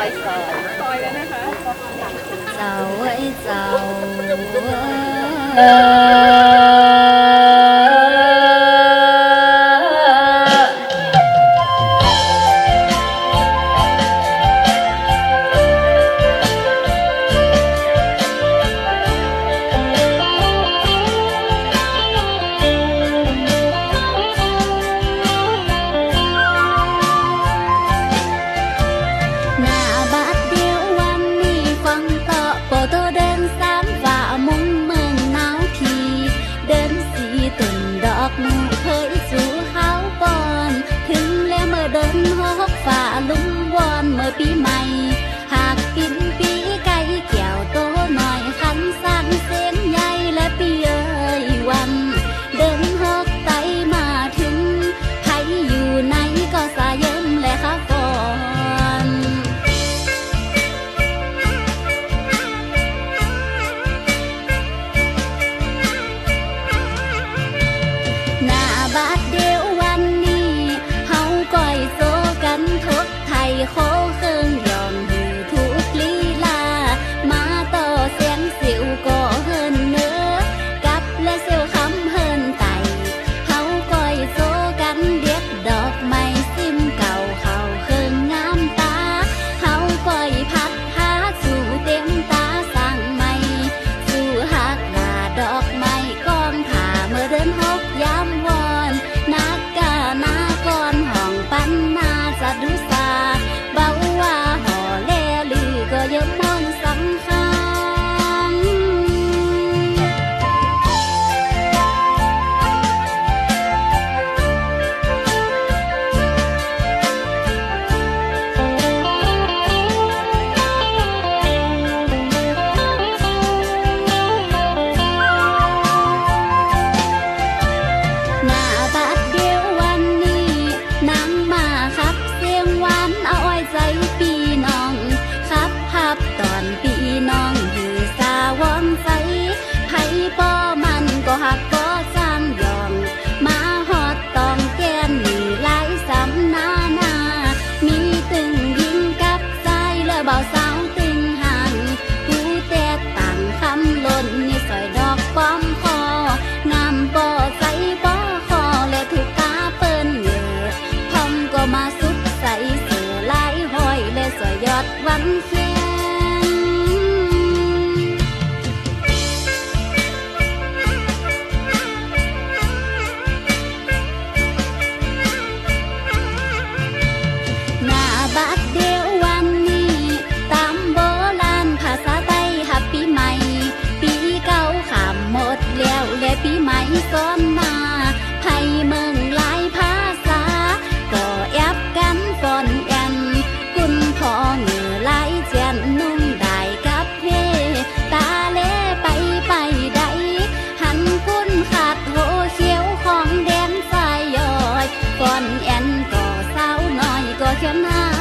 อยซอยซอยแล้วนะคะเจ้าเอ้ยเจ้า ปีใหม่ ก็มาไผเมืองหลายภาษา ก็แอบกันฟอนกันกุนพอเหงื่อไหลเจียนนุ่มได้กับเพ ตาเลไปไปใด หันกุ้นขาดโหเขียวของแดนฝ่ยยอยฟอนแอนก็สาวน้อยก็เขียนหา